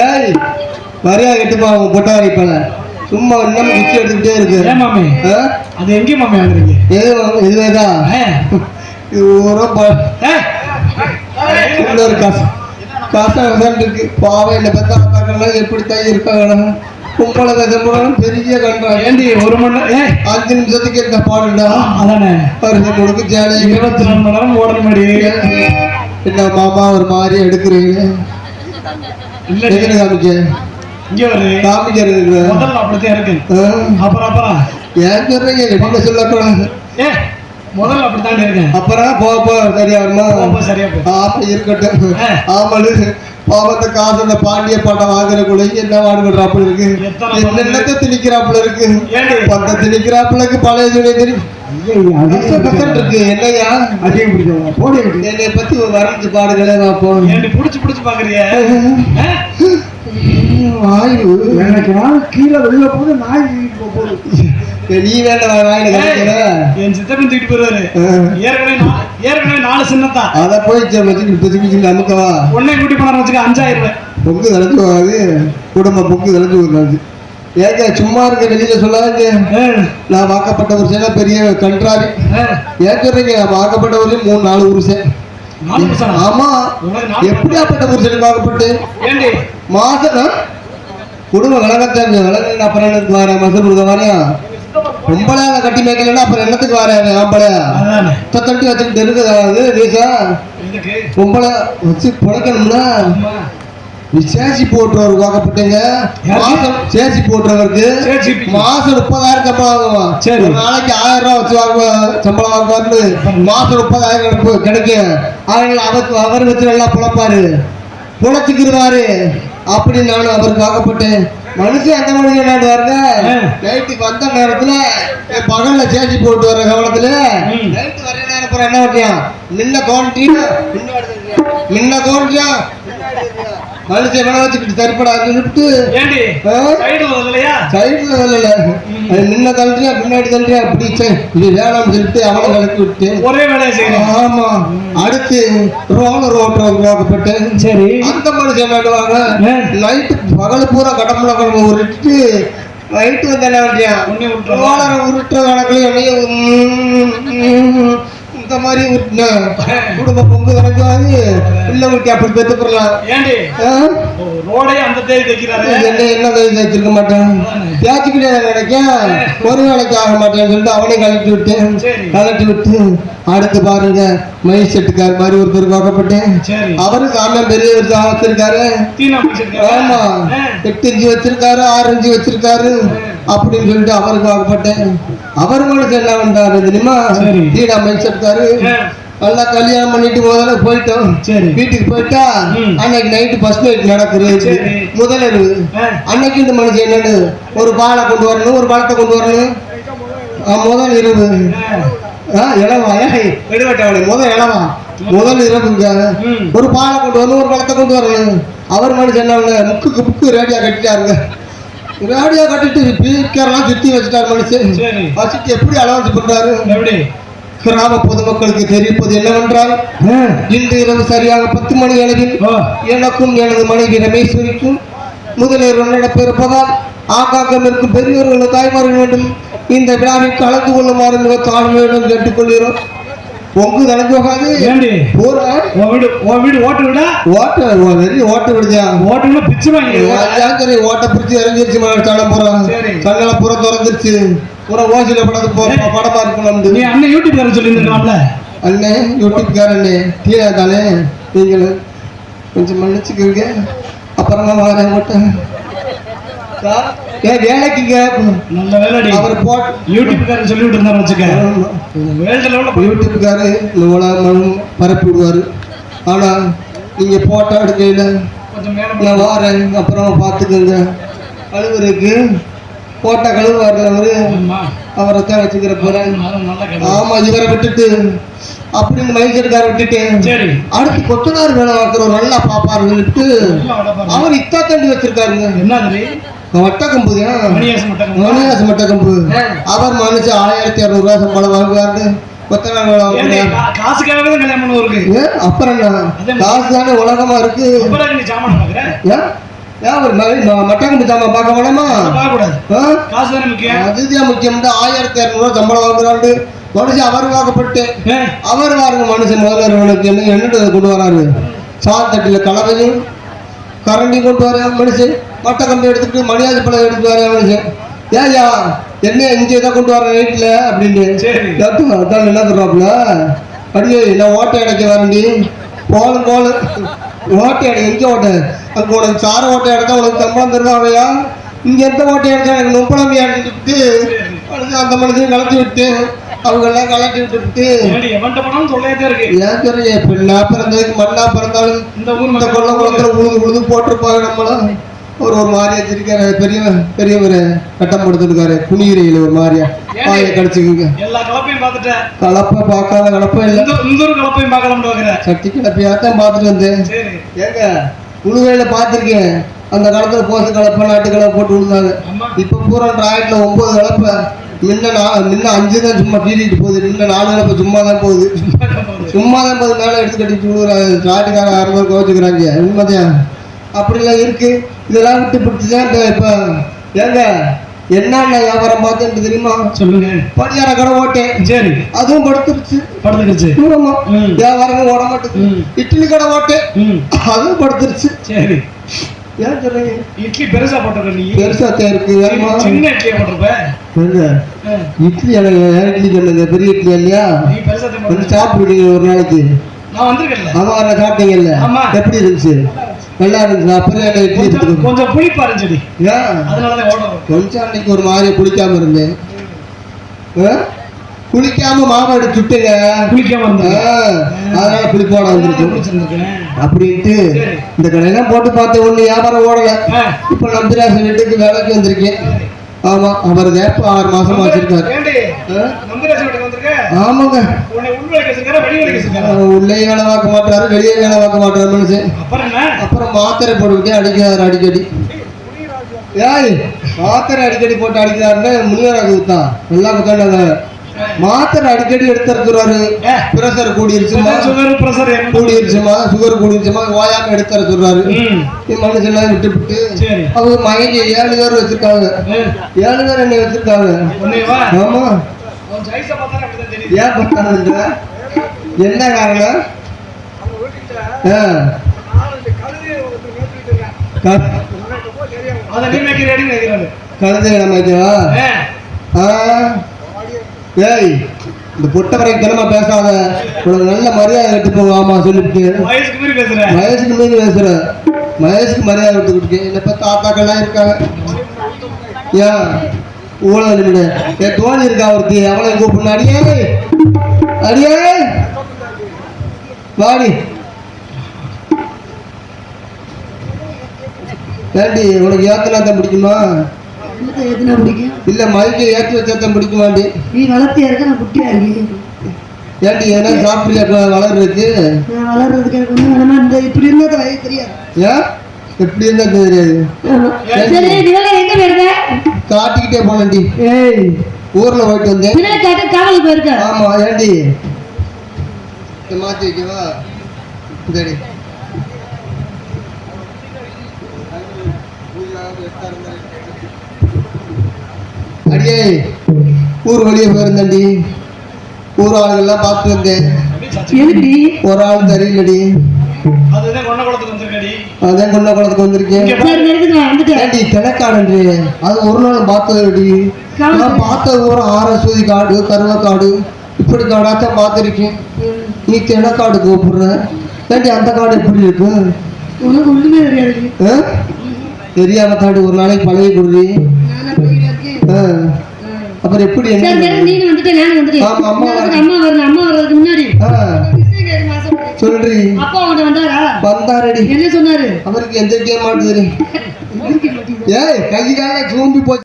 ஏய் மரியா கெட்டுப்பா உன் பொட்டா வரைப்பல சும்மா இன்னும் குச்சி எடுத்துக்கிட்டே இருக்கு. ஏன் மாமி? அது எங்கே மாமி வாங்குறீங்க? எது இதுவேதான். இது ஒரு ஒரு காசு. காசா தான் இருக்கு. பாவம் என்ன பத்தா பார்க்கலாம் எப்படி தான் இருக்காங்க கும்பல கதம்புறம் பெரிய ஏண்டி ஒரு மணி நேரம் ஏய். அஞ்சு நிமிஷத்துக்கு இந்த பாடுடா? அதானே. வருஷம் கொடுக்கு ஜாலியாக இருபத்தி நாலு மணி நேரம் ஓடணும் என்ன மாமா ஒரு மாதிரி எடுக்கிறீங்க? இல்ல. எதுல காமிக்க? இங்க ஒரு காமிக்கிறது முதல்ல அப்படித்தான் இருக்கு? அப்புறம் அப்புறம் ஏன் சொல்றீங்க? வெளியில சொல்லக்கூடாது ஏ முதல்ல அப்படித்தான் இருக்கேன் அப்புறம் போக போக சரியா வருமா சரியா ஆமா இருக்கட்டும். ஆ. ஆமாளு. பாவத்தை காசு அந்த பாண்டிய பாட்டம் வாங்குறக்குள்ள என்ன வாடுபடுறாப்புல இருக்கு? எத்தனை என்னென்னத்தை திணிக்கிறாப்புல இருக்கு? பந்த திணிக்கிறாப்புலக்கு பழைய துணி திணி கஷ்டம் கஷ்டம் இருக்கு என்னையா பத்தி வரைஞ்சு பாடுகளே பார்ப்போம் புடிச்சு புடிச்சு பாக்குறிய? வாயு எனக்கு கீழே வெளில போது நாய் நீ வேண்டாம் வாயில என் சித்தப்பன் தூக்கிட்டு போயிருவாரு ஏற்கனவே ஏற்கனவே நாலு சின்னத்தா. அத போய் பிசுக்கு அமுக்கவா உன்னை கூட்டி போன வச்சுக்க அஞ்சாயிரம் பொங்கு தலைச்சு போகாது குடும்ப பொங்கு போகாது ஏங்க சும்மா இருக்க வெளியில சொல்லாங்க ஆ, நான் வாக்கப்பட்ட புருஷனா பெரிய கன்றாவி ஆ. ஏன் சொல்றீங்க? நான் வாக்கப்பட்ட புருஷன் மூணு நாலு புருஷனா? ஆமா. எப்படியாப்பட்ட புருஷன் வாக்கப்பட்டு? மாசம் ஆ? குடும்ப விளங்கத்தாங்க விளங்க அப்புறம் என்னத்துக்கு வரேன் மசல் கொடுக்க வரேன் ரொம்பளே கட்டி மேய்க்கலன்னா அப்புறம் என்னத்துக்கு வரேன் ஆம்பளை? அதானே. தட்டி வச்சுக்கிட்டு இருக்குது எதுக்கு? பொம்பளை வச்சு பிழைக்கணும்னா. Chassis போட்டுறவர் வாக்கப்பட்டீங்க chassis போட்டுறவருக்கு சேச்சி. மாசம் முப்பதாயிரம் சம்பளம் வாங்குவான் சரி. நாளைக்கு ஆயிரம் ரூபாய் வச்சு வாங்குவா சம்பளம் வாங்குவாரு மாசம் முப்பதாயிரம் கிடைக்கும் அவங்க அவருக்கு அவர் வச்சு நல்லா புழப்பாரு புழைச்சிக்கிருவாரு அப்படி நானும் அவருக்கு வாக்கப்பட்டேன் மனுஷன் எந்த மனுஷன் நாடுவாருங்க ஆ. நைட்டுக்கு வந்த நேரத்துல பகல்ல சேச்சி போட்டு வர கவனத்துல. நைட்டு வர நேரம் என்ன பண்ணியான் முன்ன தோன்றியா முன்ன தோன்றியா மனுஷன் வேணா வச்சுக்கிட்டு? சைடு வரலையா சைடுல வரல முன்ன தள்ளுறியா பின்னாடி தள்ளுறியா அப்படி இது வேணாம்னு சொல்லிட்டு அவனை கலக்கி விட்டு. ஒரே வேலையை செய்யணும். ஆமா. அடுத்து ரோலர் ஓட்டுறவங்க வாக்கப்பட்டேன் சரி. அந்த மனுஷன் நடுவாங்க ஆ. நைட்டு பகல் பூரா கடம்புல கடம்பு உருட்டு நைட்டு வந்து என்ன உன்னை விட்டுறா. ரோலரை உருட்டுற கணக்குல இந்த மாதிரி குடும்ப பொங்கு கிடைக்காது பிள்ளை ஊட்டி அப்படி பெற்றுக்கலாம் ரோடே அந்த தேதி தைக்கிறாரு. என்ன என்ன கைது வச்சிருக்க மாட்டேன்? பேச்சுக்கிட்டே நினைக்கேன். ஒரு வேலைக்கு ஆக மாட்டேன்னு சொல்லிட்டு அவனையும் கலட்டி விட்டேன். கலட்டி விட்டு அடுத்து பாருங்க மயில் செட்டுக்கார் மாதிரி ஒருத்தர் பார்க்கப்பட்டேன். சரி. அவரு சாமியார் பெரிய ஒரு வச்சிருக்காரு. ஆமா. எட்டு இன்ச்சு வச்சிருக்காரு ஆறு இன்ச்சு வச்சிருக்காரு. அப்படின்னு சொல்லிட்டு அவருக்கு வாக்கப்பட்டேன் அவர் மனுஷன் என்ன பண்றாரு தெரியுமா? சரி. தீடா மயில் செட்டுக்காரு ஆ. நல்லா கல்யாணம் பண்ணிட்டு முதல்ல போயிட்டோம். வீட்டுக்கு போயிட்டா. அன்னைக்கு நைட்டு ஃபர்ஸ்ட் நைட் நடக்குது. ஆ. அன்னைக்கு இந்த மனுஷன் என்னன்னு ஒரு பாலை கொண்டு வரணும் ஒரு பழத்தை கொண்டு வரணும். முதல் இரவு. இளவா ஏய் எடுவட்டவளை முதல் இளவா. முதல் இரவுங்க. ஒரு பாலை கொண்டு வரணும் ஒரு பழத்தை கொண்டு வரணும். அவர் மனுஷன் என்னங்க முக்குக்கு முக்கு ரேடியா கட்டிட்டாருங்க. ரேடியா கட்டிட்டு ஸ்பீக்கர்லாம் சுத்தி வச்சுட்டாரு மனுஷன். வச்சுட்டு எப்படி அலவன்ஸ் பண்றாரு? எப்படி? கிராம பொதுமக்களுக்கு தெரிவிப்பது என்னவென்றால் இன்று இரவு சரியாக பத்து மணி அளவில் எனக்கும் எனது மனைவி ரமேஸ்வரிக்கும் முதலில் நடப்பிருப்பதால் ஆங்காக்கம் இருக்கும் பெரியவர்கள் தாய்மார்கள் வேண்டும் இந்த விழாவில் கலந்து கொள்ளுமாறு மிக தாழ்மையுடன் கேட்டுக்கொள்கிறோம். பொங்கு நடந்து போகாது ஏண்டி? போற. உன் வீடு உன் வீடு ஓட்டு விடா? ஓட்ட வெறி ஓட்ட விடுதியா ஓட்டுனா பிச்சு வாங்கி சரி ஓட்ட பிடிச்சி இறங்கிருச்சு சரி. கண்ணெல்லாம் புறம் திறந்துருச்சு. பூரா ஓசில படத்து போ படமா இருக்கணும் நீ அண்ணன் யூடியூப் தர சொல்லியிருக்கலாம்ல அண்ணே. யூடியூப்காரண்ணே டீனா தானே நீங்களும் கொஞ்சம் மன்னிச்சுக்கோங்க. அப்புறமா வரேன் மட்டும் ஏ வேலைக்குங்க. நல்ல வேலைடி. அவர் போட் யூடியூப்காரன் சொல்லி விட்டுருந்தாரு வச்சுக்க வேல்டு லெவலில் யூடியூப்காரு உலக மனம் பரப்பி விடுவார். ஆனால் நீங்கள் போட்டோ மேல நான் வாரேன் அப்புறம் பார்த்துக்கோங்க. கழுவுறதுக்கு போட்டோ கழுவுவார் அவரு. அவரை தான் வச்சுக்கிற போகிறேன் அது நல்ல கதை. ஆமா இவரை விட்டுட்டு. அப்படின்னு விட்டுட்டேன் சரி. அடுத்து கொத்தனார் வேலை பார்க்குறவர் நல்லா பாப்பாரு சொல்லிட்டு நல்லா விட பாருங்க. அவர் இத்தா தண்டி வச்சிருக்காருங்க. என்ன மட்டும் மணியாசு மட்டக்கம்பு. அவர் மனுஷன் ஆயிரத்தி இரநூறுவா சம்பளம் வாங்குவாரு அப்புறம் காசு தானே உலகமா இருக்கு. நீ சாமான பார்க்க வேணாமா? அதுதான் முக்கியம். ஆயிரத்தி இரநூறுவா சம்பளம் வாங்குறாண்டு மனுஷன் அவர் வாக்கப்பட்டு. அவர் பாருங்க மனுஷன் முதல்வர்களுக்கு என்ன என்னட்டு கொண்டு வராரு? சாத்தட்டில் கலவையும் கரண்டி கொண்டு வர மனுஷன். மட்டை கம்பி எடுத்துட்டு மணியாஜி பழம் எடுத்து வர மனுஷன். ஏய்யா என்ன இங்கே தான் கொண்டு வர நைட்டில் அப்படின்னு. அதான் என்ன சொல்றாப்புல அடியே நான் ஓட்டை அடைக்க வரண்டி போலும் போலும். ஓட்டை அடை எங்கே ஓட்டை? அங்கே உனக்கு சார ஓட்டை அடைச்சா உனக்கு சம்பளம் தருவாங்கய்யா இங்கே எந்த ஓட்டை அடைச்சா எனக்கு நுப்பளம்பி அடைச்சிட்டு அந்த மனுஷன் கலட்டி விட்டு அவங்க எல்லாம் கலட்டி விட்டு ஏண்டி, எவன்ட்ட போனாலும் தொல்லையா தான் இருக்கு. ஏன் தெரியல பெண்ணா பிறந்ததுக்கு மண்ணா பிறந்தாலும் இந்த ஊர் இந்த கொள்ள குளத்துல உழுது உழுது போட்டிருப்பாங்க நம்மளும் ஒரு ஒரு மாதிரியா வச்சிருக்காரு பெரிய பெரியவர் கட்டம் கொடுத்துருக்காரு குனிகிரையில் ஒரு மாதிரியா வாயை கடிச்சுக்குங்க. எல்லா கலப்பையும் பார்த்துட்டேன் கலப்பை பார்க்காத கலப்பை இல்லை. இந்த ஒரு கலப்பையும் பார்க்கலாம்னு பாக்குற சட்டி கிளப்பியாத்தான் பார்த்துட்டு வந்தேன். ஏங்க உழுவையில பார்த்துருக்கேன். அந்த காலத்துல போசு கலப்பை நாட்டு கலப்பை போட்டு விழுந்தாங்க. இப்போ பூரா டிராயட்ல ஒன்பது கலப்பை முன்ன நான் முன்ன அஞ்சு தான் சும்மா பீடிட்டு போகுது. முன்ன நாலு கலப்பை சும்மா தான் போகுது. சும்மா தான் போது மேலே எடுத்து கட்டிட்டு நாட்டுக்கார அறுநூறு கோச்சுக்கிறாங்க உண்மைதான். அப்படிலாம் இருக்கு. இதெல்லாம் விட்டு பிடிச்சி தான் இப்போ ஏங்க என்னென்ன வியாபாரம் பார்த்தேன் தெரியுமா? சொல்லுங்க. படியார கடை ஓட்டேன். சரி. அதுவும் படுத்துருச்சு. படுத்துக்கிச்சு ஆமா. வியாபாரமும் ஓட மாட்டேங்குது ம். இட்லி கடை ஓட்டேன். அதுவும் படுத்துருச்சு. சரி. ஏன் சொல்றீங்க? இட்லி பெருசா போட்டிருக்க நீ. சின்ன இட்லியா போட்டிருப்ப? இட்லி எனக்கு இட்லி சொன்னது பெரிய இட்லி இல்லையா? போட்டிருக்க. சாப்பிடுவீங்க ஒரு நாளைக்கு. நான் வந்திருக்கேன்ல. ஆமா நான் சாப்பிட்டீங்கல்ல. எப்படி இருந்துச்சு? நல்லா இருந்துச்சு? அப்புறம் இட்லி கொஞ்சம் கொஞ்சம் புளிப்பா இருந்துச்சு வரும். கொஞ்சம் அன்னைக்கு ஒரு மாதிரி குளிக்காம இருந்தேன்? குளிக்காம எடுத்து சுட்டுங்க. குளிக்காம அதனால குளிப்போட வந்திருக்கும் அப்படின்ட்டு. இந்த கடையெல்லாம் போட்டு பார்த்த ஒண்ணு வியாபாரம் ஓடல. இப்ப நம்பிராசன் வீட்டுக்கு வேலைக்கு வந்திருக்கேன். ஆமா அவர் வேப்ப ஆறு மாசமா வச்சிருக்காரு? ஆமாங்க. உள்ளே வேலை பார்க்க மாட்டாரு வெளியே வேலை பார்க்க மாட்டாரு மனுஷன். அப்புறம் மாத்திரை போட்டுக்கிட்டே அடிக்கிறாரு அடிக்கடி. ஏய் மாத்திரை அடிக்கடி போட்டு அடிக்கிறாருன்னு முனிவராஜ் குத்தா. நல்லா குத்தாண்டாங்க மாத்திரை அடிக்கடி எடுத்துருக்குறாரு. பிரஷர் கூடிருச்சுமா? Sugar, pressure? கூடிருச்சுமா? சுகர் கூடிருச்சுமா? ஓயாம எடுத்துற சொல்றாரு ம், மனுஷன்லாம் விட்டு விட்டு சரி. அவங்க மயங்கி ஏழு பேர் வச்சிருக்காங்க. ஏழு பேர் என்ன வச்சிருக்காங்க. ஆமா. ஏன் பத்தாதுன்ற என்ன காரணம். கழுதை ஆ. ஏய் இந்த பொட்டவரை கிளம்ப பேசாத உனக்கு நல்ல மரியாதை விட்டு போவாமா சொல்லிட்டு. வயசுக்கு மீறி பேசுற. வயசுக்கு மீறி பேசுற. வயசுக்கு மரியாதை விட்டுக்கிட்டு என்ன இப்ப தாத்தாக்கள்லாம் இருக்காங்க. ஏன் ஊழல் நிமிட என் தோழி இருக்கா ஒருத்தி? அவளை கூப்பிடணும் அடியே அடியே. வாடி. ஏண்டி உனக்கு ஏத்தனாத்தான் பிடிக்குமா? எதுனா பிடிக்கும் இல்ல மைக்கு ஏற்றி வச்சாத்தான் பிடிக்குமாண்டி நீ வளர்த்தியா இருக்க நான் குட்டியா இருக்கேன் ஏண்டி ஏன்னா சாப்பிட்றியா வளர்றதுக்கு? நான் வளர்றதுக்கு எனக்கு ஒன்றும் வேணாமா? இந்த இப்படி இருந்தால் வயசு தெரியாது. ஏன்? எப்படி இருந்தா தெரியாது? காட்டிக்கிட்டே போனேன்டி ஏய். ஊர்ல போயிட்டு வந்தேன். காவல் போயிருக்க? ஆமா இதை மாத்தி வைக்கவா? சரி அடியே ஊர் வெளியே போயிருந்தேன்டி. ஊர் ஆளுங்கெல்லாம் பார்த்து வந்தேன் ஒரு ஆள் தெரியலடி. அதான் கொண்ட குளத்துக்கு வந்திருக்கேன். கிணக்காடுன்றி அது ஒரு நாள் பார்த்ததுடி நான் பார்த்த ஊர் ஆரஸ்வதி காடு கருவ காடு இப்படி காடாத்தான் பார்த்துருக்கேன். நீ கிணக்காடு கூப்பிடுற? ஏண்டி அந்த காடு எப்படி இருக்கு? தெரியாம தாடி ஒரு நாளைக்கு பழகி கொடுறி. அப்புறம் எப்படி நீங்க வந்துட்டு நானும் வந்துட்டேன் ஆமா, அம்மா அம்மா வரணும் அம்மா வர்றதுக்கு முன்னாடி. சொல்றி. அப்பா உன்ட்ட வந்தாரா? வந்தாரடி. என்ன சொன்னாரு? அவருக்கு எந்த கேம் மாட்டேங்குது ஏய் கை கால சூம்பி போச்சு.